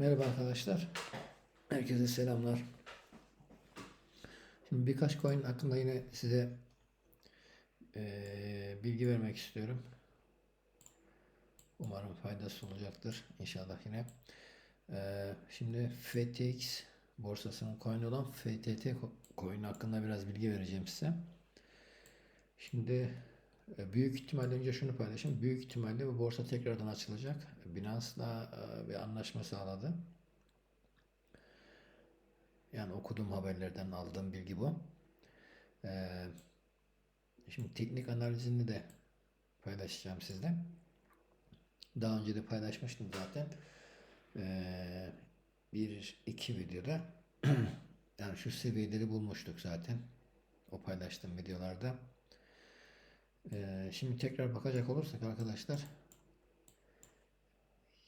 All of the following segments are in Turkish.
Merhaba arkadaşlar. Herkese selamlar. Şimdi birkaç coin hakkında yine size eee, bilgi vermek istiyorum. Umarım faydası olacaktır. İnşallah yine. Eee, şimdi FTX borsasının coin olan FTT co- coin hakkında biraz bilgi vereceğim size. Şimdi e, büyük ihtimalle önce şunu paylaşayım. Büyük ihtimalle bu borsa tekrardan açılacak. Binance'la e, bir anlaşma sağladı. Yani okuduğum haberlerden aldığım bilgi bu. Ee, şimdi teknik analizini de paylaşacağım sizle. Daha önce de paylaşmıştım zaten. Bir iki videoda yani şu seviyeleri bulmuştuk zaten. O paylaştığım videolarda. Ee, şimdi tekrar bakacak olursak arkadaşlar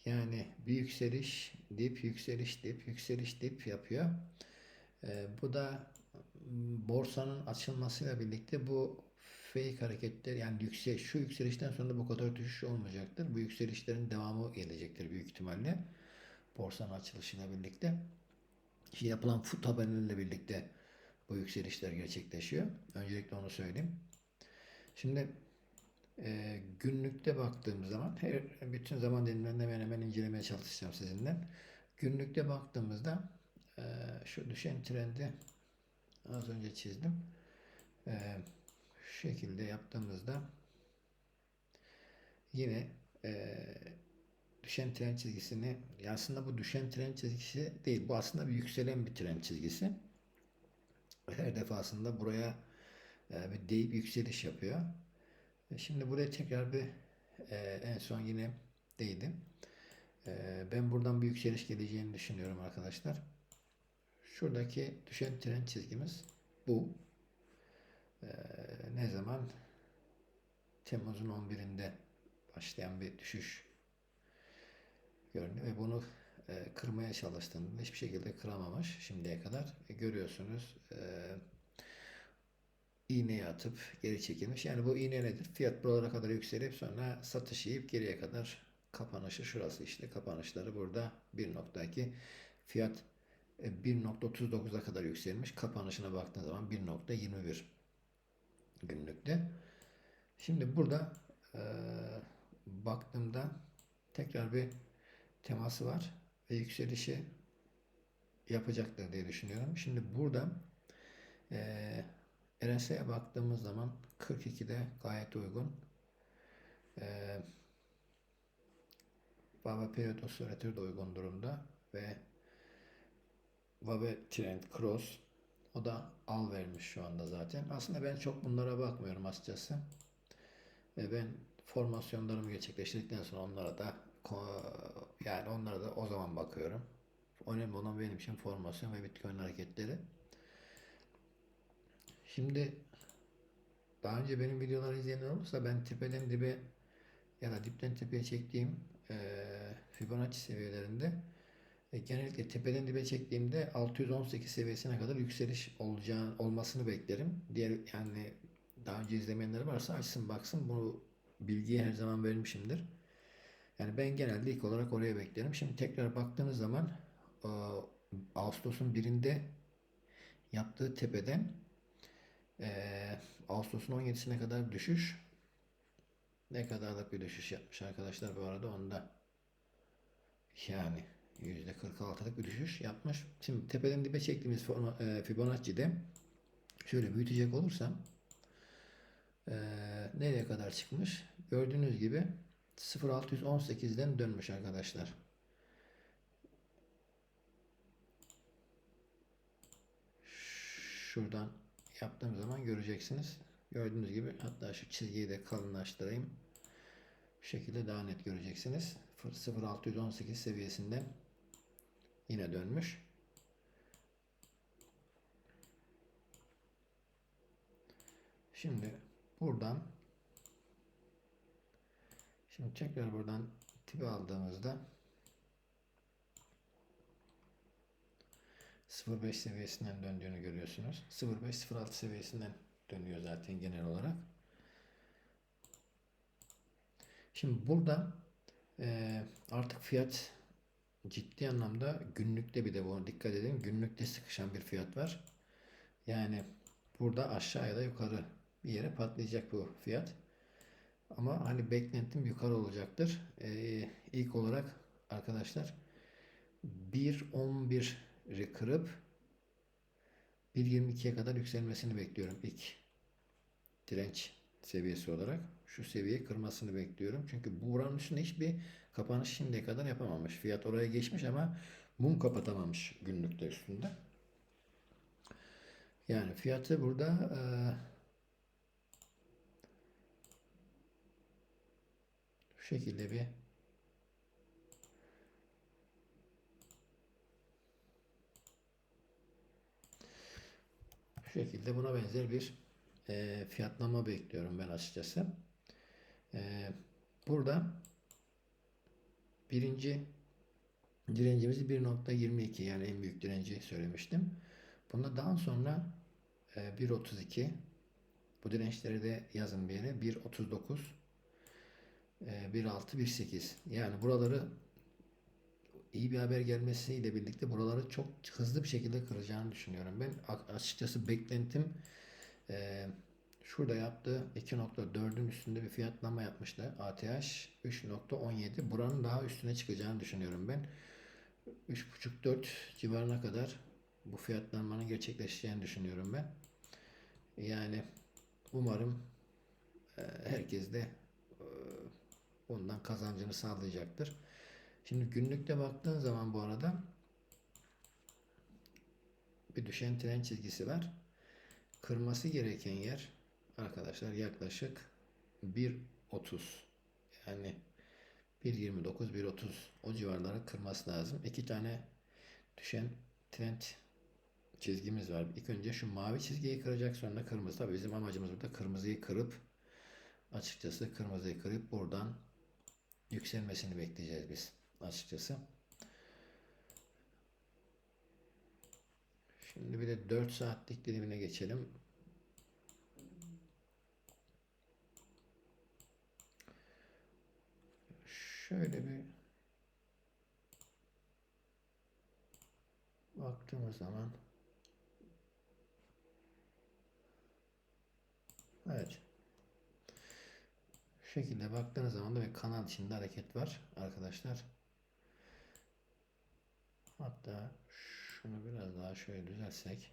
yani bir yükseliş, dip, yükseliş, dip, yükseliş, dip yapıyor. Ee, bu da m, borsanın açılmasıyla birlikte bu fake hareketler yani yüksel şu yükselişten sonra bu kadar düşüş olmayacaktır. Bu yükselişlerin devamı gelecektir büyük ihtimalle. Borsanın açılışıyla birlikte. Yapılan fut haberleriyle birlikte bu yükselişler gerçekleşiyor. Öncelikle onu söyleyeyim. Şimdi e, günlükte baktığım zaman her bütün zaman dilimlerinde hemen hemen incelemeye çalışacağım sizinle. Günlükte baktığımızda e, şu düşen trendi az önce çizdim. E, şu şekilde yaptığımızda yine e, düşen tren çizgisini aslında bu düşen tren çizgisi değil. Bu aslında bir yükselen bir tren çizgisi. Her defasında buraya bir deyip yükseliş yapıyor. E, Şimdi buraya tekrar bir e, en son yine değdim. E, ben buradan bir yükseliş geleceğini düşünüyorum arkadaşlar. Şuradaki düşen tren çizgimiz bu. Ne zaman? Temmuz'un 11'inde başlayan bir düşüş görünüyor ve bunu kırmaya çalıştığında hiçbir şekilde kıramamış şimdiye kadar. Görüyorsunuz e, iğneyi atıp geri çekilmiş. Yani bu iğne nedir? Fiyat buralara kadar yükselip sonra satış yiyip geriye kadar kapanışı şurası işte kapanışları burada 1.2 fiyat e, 1.39'a kadar yükselmiş. Kapanışına baktığın zaman 1.21 günlükte. Şimdi burada e, baktığımda tekrar bir teması var ve yükselişi yapacaktır diye düşünüyorum. Şimdi burada e, RSI'ye baktığımız zaman 42'de gayet uygun. E, Baba periyot osilatörü de uygun durumda ve Vabe Trend Cross o da al vermiş şu anda zaten. Aslında ben çok bunlara bakmıyorum açıkçası. Ve ben formasyonlarımı gerçekleştirdikten sonra onlara da yani onlara da o zaman bakıyorum. Önemli olan benim için formasyon ve Bitcoin hareketleri. Şimdi daha önce benim videoları izleyenler olursa ben tepeden dibe ya da dipten tepeye çektiğim eee Fibonacci seviyelerinde e, genellikle tepeden dibe çektiğimde 618 seviyesine kadar yükseliş olacağını olmasını beklerim. Diğer yani daha önce izlemeyenler varsa açsın baksın bu bilgiyi her zaman vermişimdir. Yani ben genelde ilk olarak oraya beklerim. Şimdi tekrar baktığınız zaman e, Ağustos'un birinde yaptığı tepeden e, Ağustos'un 17'sine kadar düşüş ne kadarlık bir düşüş yapmış arkadaşlar bu arada onda yani %46'lık bir düşüş yapmış. Şimdi tepeden dibe çektiğimiz Fibonacci'de şöyle büyütecek olursam e, nereye kadar çıkmış? Gördüğünüz gibi 0618'den dönmüş arkadaşlar. Şuradan yaptığım zaman göreceksiniz. Gördüğünüz gibi hatta şu çizgiyi de kalınlaştırayım. Bu şekilde daha net göreceksiniz. 0618 seviyesinden yine dönmüş. Şimdi buradan şimdi tekrar buradan tipi aldığımızda 0.5 seviyesinden döndüğünü görüyorsunuz. 0.5-0.6 seviyesinden dönüyor zaten genel olarak. Şimdi burada e, artık fiyat ciddi anlamda günlükte bir de bu dikkat edin günlükte sıkışan bir fiyat var. Yani burada aşağı ya da yukarı bir yere patlayacak bu fiyat. Ama hani beklentim yukarı olacaktır. Ee, ilk olarak arkadaşlar 1.11'i kırıp 1.22'ye kadar yükselmesini bekliyorum ilk direnç seviyesi olarak. Şu seviyeyi kırmasını bekliyorum. Çünkü bu buranın üstünde hiçbir kapanış şimdiye kadar yapamamış. Fiyat oraya geçmiş ama mum kapatamamış günlükte üstünde. Yani fiyatı burada eee şu şekilde bir şu şekilde buna benzer bir eee, fiyatlama bekliyorum ben açıkçası. Eee, burada birinci direncimizi 1.22 yani en büyük direnci söylemiştim. Bunda daha sonra e, 1.32 bu dirençleri de yazın bir yere 1.39 e, 1.6 1.8 yani buraları iyi bir haber gelmesiyle birlikte buraları çok hızlı bir şekilde kıracağını düşünüyorum. Ben açıkçası beklentim e, şurada yaptığı 2.4'ün üstünde bir fiyatlama yapmıştı. ATH 3.17 buranın daha üstüne çıkacağını düşünüyorum ben. 3.5-4 civarına kadar bu fiyatlanmanın gerçekleşeceğini düşünüyorum ben. Yani umarım e, herkes de e, bundan kazancını sağlayacaktır. Şimdi günlükte baktığın zaman bu arada bir düşen tren çizgisi var. Kırması gereken yer arkadaşlar yaklaşık 1.30 yani 1.29 1.30 o civarları kırması lazım. İki tane düşen trend çizgimiz var. İlk önce şu mavi çizgiyi kıracak sonra kırmızı. Tabii bizim amacımız burada kırmızıyı kırıp açıkçası kırmızıyı kırıp buradan yükselmesini bekleyeceğiz biz açıkçası. Şimdi bir de 4 saatlik dilimine geçelim. Şöyle bir baktığımız zaman evet şu şekilde baktığınız zaman da bir kanal içinde hareket var arkadaşlar. Hatta şunu biraz daha şöyle düzelsek.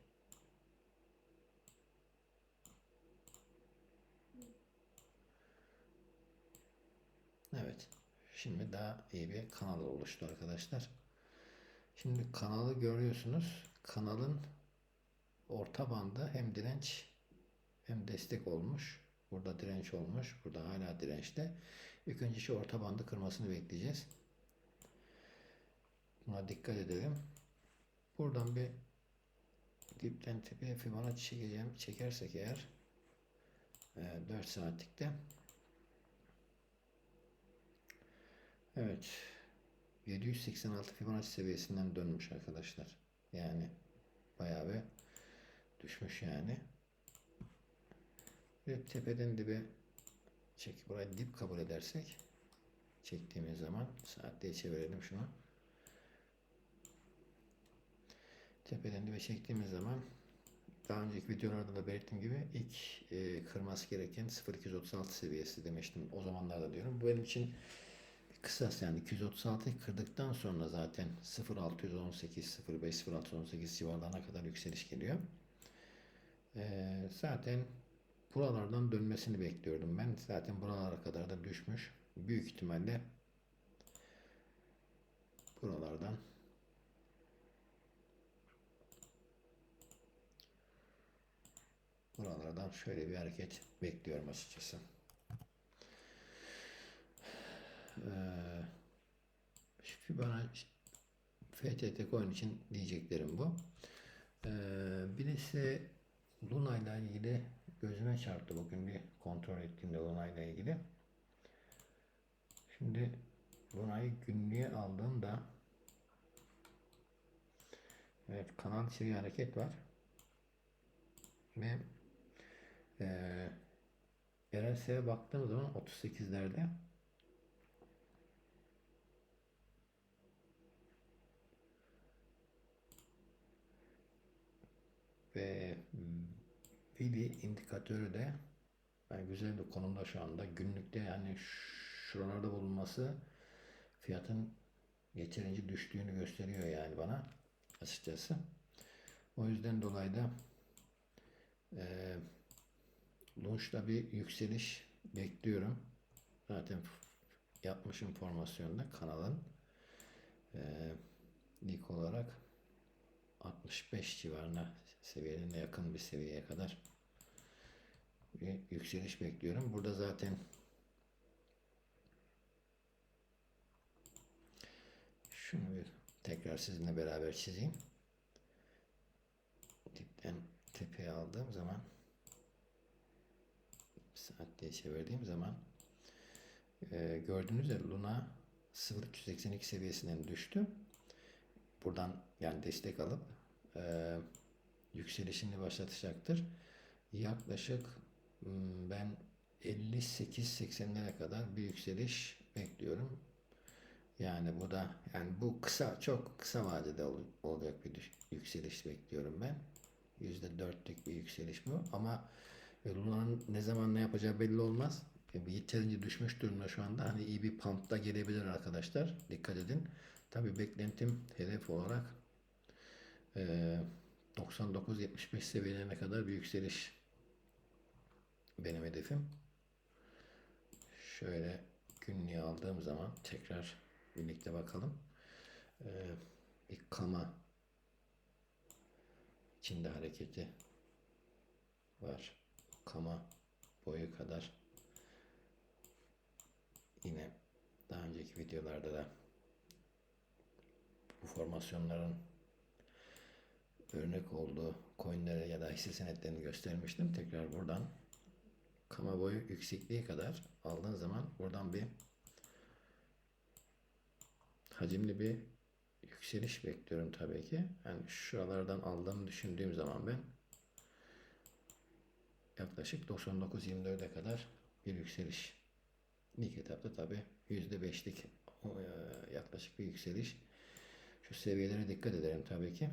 Evet. Şimdi daha iyi bir kanal oluştu arkadaşlar. Şimdi kanalı görüyorsunuz. Kanalın orta bandı hem direnç hem destek olmuş. Burada direnç olmuş. Burada hala dirençte. İlk önce şu orta bandı kırmasını bekleyeceğiz. Buna dikkat edelim. Buradan bir dipten tepeye Fibonacci çekeceğim. Çekersek eğer 4 saatlikte Evet. 786 Fibonacci seviyesinden dönmüş arkadaşlar. Yani bayağı bir düşmüş yani. Ve tepeden dibe çek burayı dip kabul edersek çektiğimiz zaman saatliğe çevirelim şunu. Tepeden dibe çektiğimiz zaman daha önceki videolarda da belirttiğim gibi ilk e, kırması gereken 0236 seviyesi demiştim o zamanlarda diyorum. Bu benim için kısas yani 236'yı kırdıktan sonra zaten 0618 05 0618 civarlarına kadar yükseliş geliyor. Ee, zaten buralardan dönmesini bekliyordum ben. Zaten buralara kadar da düşmüş. Büyük ihtimalle buralardan buralardan şöyle bir hareket bekliyorum açıkçası. Ee, bana FTT coin için diyeceklerim bu. Ee, bir de size Luna ile ilgili gözüme çarptı bugün bir kontrol ettiğimde Luna ile ilgili. Şimdi Luna'yı günlüğe aldığımda evet kanal içi bir hareket var ve ee, RS'ye baktığım zaman 38'lerde ve hmm, Vivi indikatörü de yani güzel bir konumda şu anda. Günlükte yani şuralarda bulunması fiyatın yeterince düştüğünü gösteriyor yani bana açıkçası. O yüzden dolayı da e, Lunch'ta bir yükseliş bekliyorum. Zaten yapmışım formasyonda kanalın. E, ilk olarak 65 civarına seviyelerine yakın bir seviyeye kadar bir yükseliş bekliyorum. Burada zaten şunu bir tekrar sizinle beraber çizeyim. Dipten tepeye aldığım zaman saat diye çevirdiğim zaman e, gördüğünüz üzere Luna 0.382 seviyesinden düştü. Buradan yani destek alıp e, yükselişini başlatacaktır. Yaklaşık hmm, ben 58-80'lere kadar bir yükseliş bekliyorum. Yani bu da yani bu kısa çok kısa vadede ol- olacak bir yükseliş bekliyorum ben. %4'lük bir yükseliş bu ama e, Luna'nın ne zaman ne yapacağı belli olmaz. E, Yeterince düşmüş durumda şu anda. Hani iyi bir pump'ta gelebilir arkadaşlar. Dikkat edin. Tabii beklentim hedef olarak e, 99-75 seviyelerine kadar bir yükseliş benim hedefim. Şöyle günlüğü aldığım zaman tekrar birlikte bakalım. Ee, bir kama içinde hareketi var. Kama boyu kadar yine daha önceki videolarda da bu formasyonların örnek olduğu coinlere ya da hisse senetlerini göstermiştim. Tekrar buradan kama boyu yüksekliğe kadar aldığın zaman buradan bir hacimli bir yükseliş bekliyorum tabii ki. Yani şuralardan aldığımı düşündüğüm zaman ben yaklaşık 99-24'e kadar bir yükseliş. İlk etapta tabii %5'lik o, e, yaklaşık bir yükseliş. Şu seviyelere dikkat edelim tabii ki.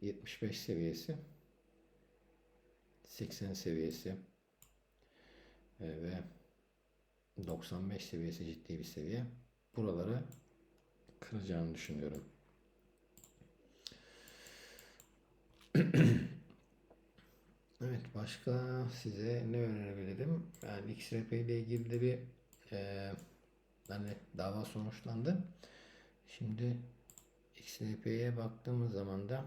75 seviyesi 80 seviyesi e, ve 95 seviyesi ciddi bir seviye. Buraları kıracağını düşünüyorum. Evet başka size ne önerebilirim? Yani XRP ile ilgili de bir e, hani dava sonuçlandı. Şimdi XRP'ye baktığımız zaman da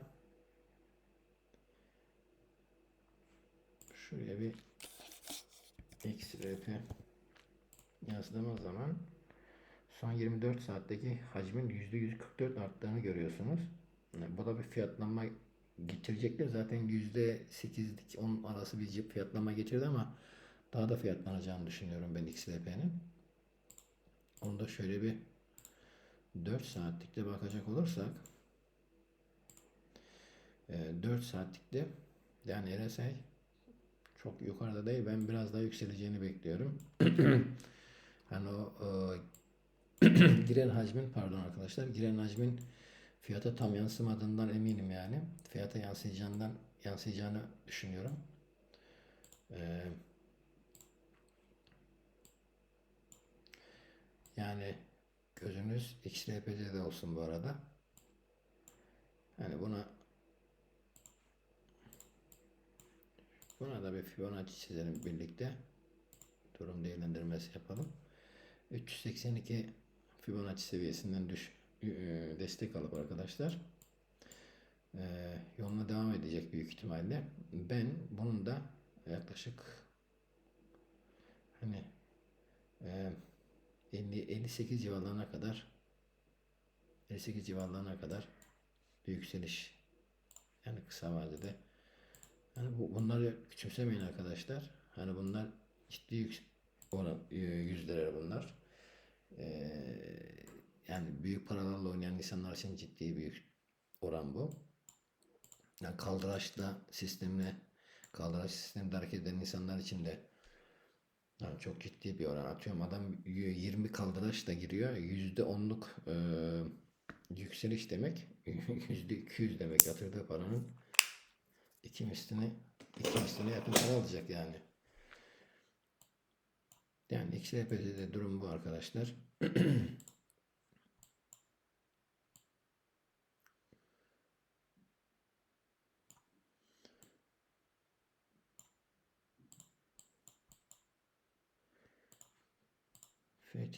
şuraya bir XRP yazdığımız zaman son 24 saatteki hacmin %144 arttığını görüyorsunuz. Yani bu da bir fiyatlanma getirecektir. Zaten %8'lik 10 arası bir fiyatlama getirdi ama daha da fiyatlanacağını düşünüyorum ben XRP'nin. Onu da şöyle bir 4 saatlikte bakacak olursak 4 saatlikte yani RSI çok yukarıda değil. Ben biraz daha yükseleceğini bekliyorum. hani o e, giren hacmin pardon arkadaşlar giren hacmin fiyata tam yansımadığından eminim yani. Fiyata yansıyacağından yansıyacağını düşünüyorum. Ee, yani gözünüz XRP'de de olsun bu arada. Hani buna buna da bir Fibonacci çizelim birlikte. Durum değerlendirmesi yapalım. 382 Fibonacci seviyesinden düş destek alıp arkadaşlar e, yoluna devam edecek büyük ihtimalle. Ben bunun da yaklaşık hani e, 50 58 civarlarına kadar 58 civarlarına kadar bir yükseliş yani kısa vadede yani bu, bunları küçümsemeyin arkadaşlar. Hani bunlar ciddi yük, oran, yüzdeler bunlar. Ee, yani büyük paralarla oynayan insanlar için ciddi bir oran bu. Yani kaldıraçla sistemle kaldıraç sistemde hareket eden insanlar için de yani çok ciddi bir oran atıyorum. Adam 20 kaldıraçla giriyor. %10'luk e, yükseliş demek. %200 demek yatırdığı paranın iki mislini iki mislini yakın para alacak yani. Yani XRP'de durum bu arkadaşlar.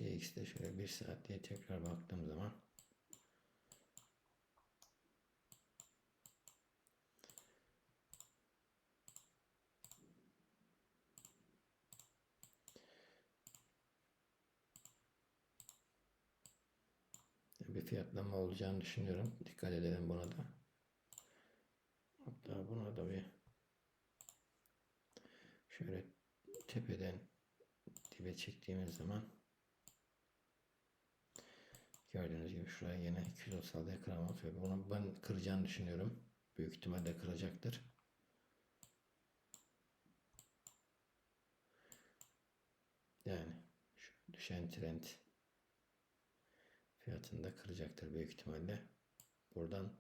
FTX'te şöyle bir saat diye tekrar baktığım zaman bir fiyatlama olacağını düşünüyorum. Dikkat edelim buna da. Hatta buna da bir şöyle tepeden dibe çektiğimiz zaman gördüğünüz gibi şuraya yine 236'ya kıramaz bunu ben kıracağını düşünüyorum. Büyük ihtimalle kıracaktır. Yani şu düşen trend fiyatını da kıracaktır büyük ihtimalle. Buradan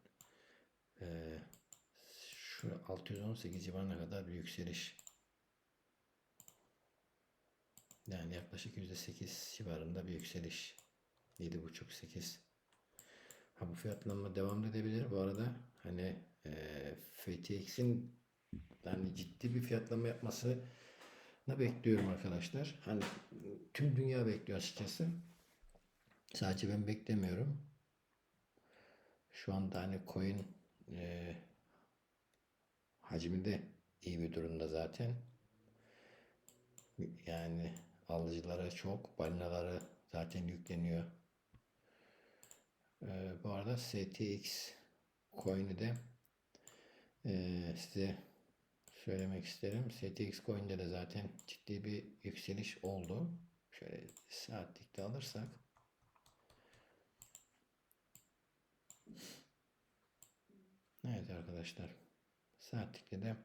eee şu 618 civarına kadar bir yükseliş. Yani yaklaşık %8 civarında bir yükseliş. 7.5-8. Ha bu fiyatlanma devam edebilir. Bu arada hani e, FTX'in yani ciddi bir fiyatlama yapmasını bekliyorum arkadaşlar. Hani tüm dünya bekliyor açıkçası. Sadece ben beklemiyorum. Şu anda hani coin e, hacmi de iyi bir durumda zaten. Yani alıcılara çok, balinaları zaten yükleniyor. Ee, bu arada STX coin'i de e, size söylemek isterim. STX coin'de de zaten ciddi bir yükseliş oldu. Şöyle saatlikte alırsak Evet arkadaşlar. Saatlikte de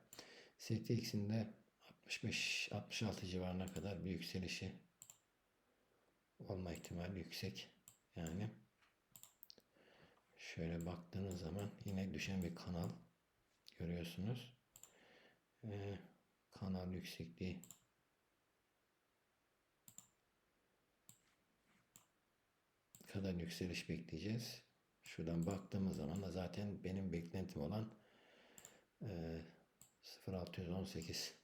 STX'in de 65-66 civarına kadar bir yükselişi olma ihtimali yüksek. Yani şöyle baktığınız zaman yine düşen bir kanal görüyorsunuz. Ee, kanal yüksekliği kadar yükseliş bekleyeceğiz. Şuradan baktığımız zaman da zaten benim beklentim olan e, 0618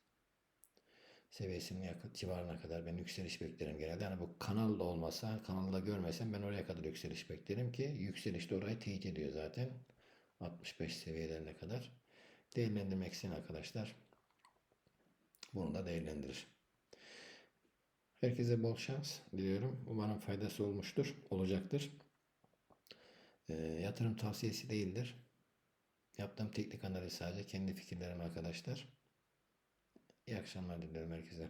seviyesinin yakın civarına kadar ben yükseliş beklerim genelde. Yani bu kanal olmasa, kanalda görmesem ben oraya kadar yükseliş beklerim ki yükseliş de orayı teyit ediyor zaten. 65 seviyelerine kadar. Değerlendirmek isteyen arkadaşlar bunu da değerlendirir. Herkese bol şans diliyorum. Umarım faydası olmuştur, olacaktır. E, yatırım tavsiyesi değildir. Yaptığım teknik analiz sadece kendi fikirlerim arkadaşlar. İyi akşamlar diliyorum herkese.